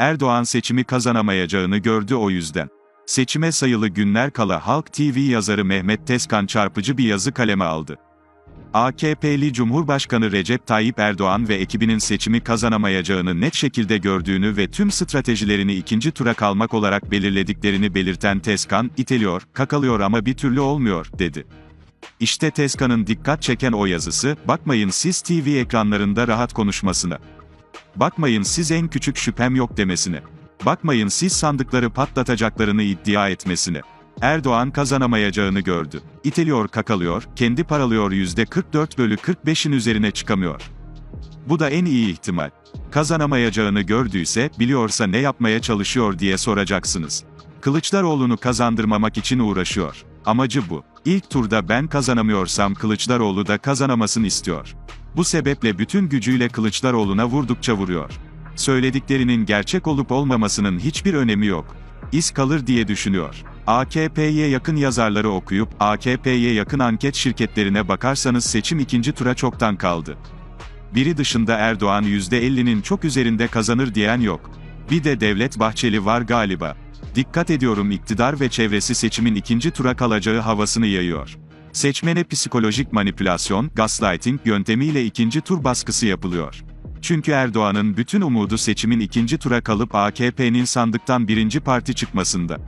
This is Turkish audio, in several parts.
Erdoğan seçimi kazanamayacağını gördü o yüzden. Seçime sayılı günler kala Halk TV yazarı Mehmet Tezkan çarpıcı bir yazı kaleme aldı. AKP'li Cumhurbaşkanı Recep Tayyip Erdoğan ve ekibinin seçimi kazanamayacağını net şekilde gördüğünü ve tüm stratejilerini ikinci tura kalmak olarak belirlediklerini belirten Tezkan, iteliyor, kakalıyor ama bir türlü olmuyor, dedi. İşte Tezkan'ın dikkat çeken o yazısı, bakmayın siz TV ekranlarında rahat konuşmasına. Bakmayın siz en küçük şüphem yok demesine. Bakmayın siz sandıkları patlatacaklarını iddia etmesine. Erdoğan kazanamayacağını gördü. İteliyor kakalıyor, kendi paralıyor %44 bölü 45'in üzerine çıkamıyor. Bu da en iyi ihtimal. Kazanamayacağını gördüyse, biliyorsa ne yapmaya çalışıyor diye soracaksınız. Kılıçdaroğlu'nu kazandırmamak için uğraşıyor. Amacı bu. İlk turda ben kazanamıyorsam Kılıçdaroğlu da kazanamasın istiyor. Bu sebeple bütün gücüyle Kılıçdaroğlu'na vurdukça vuruyor. Söylediklerinin gerçek olup olmamasının hiçbir önemi yok. İz kalır diye düşünüyor. AKP'ye yakın yazarları okuyup, AKP'ye yakın anket şirketlerine bakarsanız seçim ikinci tura çoktan kaldı. Biri dışında Erdoğan %50'nin çok üzerinde kazanır diyen yok. Bir de Devlet Bahçeli var galiba. Dikkat ediyorum iktidar ve çevresi seçimin ikinci tura kalacağı havasını yayıyor. Seçmene psikolojik manipülasyon, gaslighting yöntemiyle ikinci tur baskısı yapılıyor. Çünkü Erdoğan'ın bütün umudu seçimin ikinci tura kalıp AKP'nin sandıktan birinci parti çıkmasında.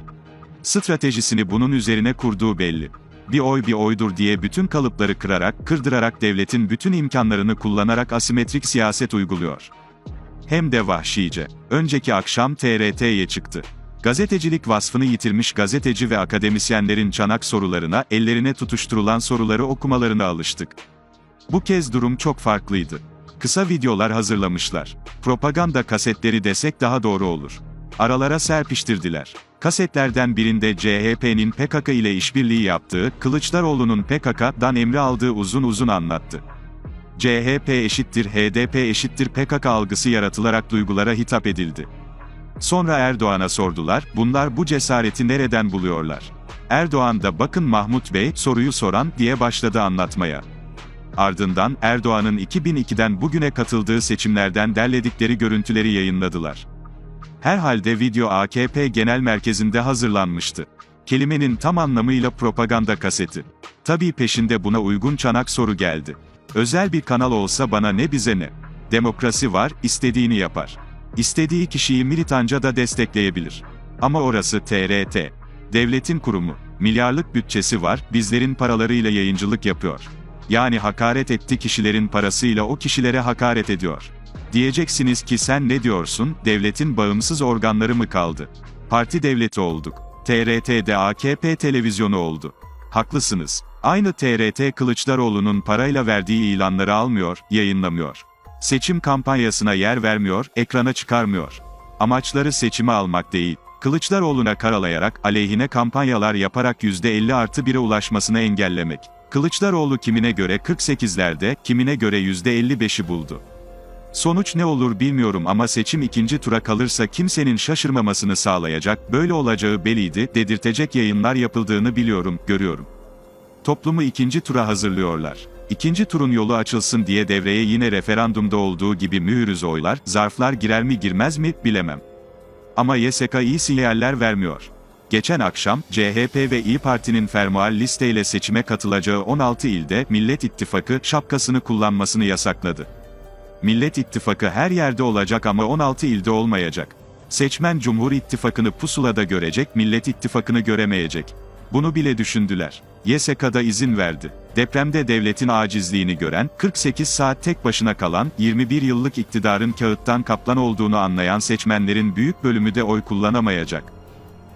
Stratejisini bunun üzerine kurduğu belli. Bir oy bir oydur diye bütün kalıpları kırarak, kırdırarak devletin bütün imkanlarını kullanarak asimetrik siyaset uyguluyor. Hem de vahşice. Önceki akşam TRT'ye çıktı. Gazetecilik vasfını yitirmiş gazeteci ve akademisyenlerin çanak sorularına, ellerine tutuşturulan soruları okumalarına alıştık. Bu kez durum çok farklıydı. Kısa videolar hazırlamışlar. Propaganda kasetleri desek daha doğru olur. Aralara serpiştirdiler. Kasetlerden birinde CHP'nin PKK ile işbirliği yaptığı, Kılıçdaroğlu'nun PKK'dan emri aldığı uzun uzun anlattı. CHP eşittir HDP eşittir PKK algısı yaratılarak duygulara hitap edildi. Sonra Erdoğan'a sordular, bunlar bu cesareti nereden buluyorlar? Erdoğan da bakın Mahmut Bey, soruyu soran, diye başladı anlatmaya. Ardından, Erdoğan'ın 2002'den bugüne katıldığı seçimlerden derledikleri görüntüleri yayınladılar. Herhalde video AKP Genel Merkezi'nde hazırlanmıştı. Kelimenin tam anlamıyla propaganda kaseti. Tabii peşinde buna uygun çanak soru geldi. Özel bir kanal olsa bana ne bize ne. Demokrasi var, istediğini yapar. İstediği kişiyi militanca da destekleyebilir. Ama orası TRT. Devletin kurumu. Milyarlık bütçesi var, bizlerin paralarıyla yayıncılık yapıyor. Yani hakaret etti kişilerin parasıyla o kişilere hakaret ediyor. Diyeceksiniz ki sen ne diyorsun, devletin bağımsız organları mı kaldı? Parti devleti olduk. TRT'de AKP televizyonu oldu. Haklısınız. Aynı TRT Kılıçdaroğlu'nun parayla verdiği ilanları almıyor, yayınlamıyor. Seçim kampanyasına yer vermiyor, ekrana çıkarmıyor. Amaçları seçimi almak değil. Kılıçdaroğlu'na karalayarak, aleyhine kampanyalar yaparak %50 artı 1'e ulaşmasını engellemek. Kılıçdaroğlu kimine göre 48'lerde, kimine göre %55'i buldu. Sonuç ne olur bilmiyorum ama seçim ikinci tura kalırsa kimsenin şaşırmamasını sağlayacak, böyle olacağı belliydi, dedirtecek yayınlar yapıldığını biliyorum, görüyorum. Toplumu ikinci tura hazırlıyorlar. İkinci turun yolu açılsın diye devreye yine referandumda olduğu gibi mühürüz oylar, zarflar girer mi girmez mi, bilemem. Ama YSK iyi sinyaller vermiyor. Geçen akşam, CHP ve İyi Parti'nin fermuar listeyle seçime katılacağı 16 ilde, Millet İttifakı, şapkasını kullanmasını yasakladı. Millet İttifakı her yerde olacak ama 16 ilde olmayacak. Seçmen Cumhur İttifakı'nı pusulada görecek, Millet İttifakı'nı göremeyecek. Bunu bile düşündüler. YSK'da izin verdi. Depremde devletin acizliğini gören, 48 saat tek başına kalan, 21 yıllık iktidarın kağıttan kaplan olduğunu anlayan seçmenlerin büyük bölümü de oy kullanamayacak.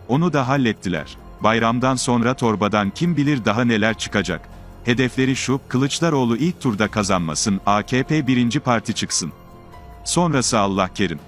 Onu da hallettiler. Bayramdan sonra torbadan kim bilir daha neler çıkacak. Hedefleri şu, Kılıçdaroğlu ilk turda kazanmasın, AKP birinci parti çıksın. Sonrası Allah kerim.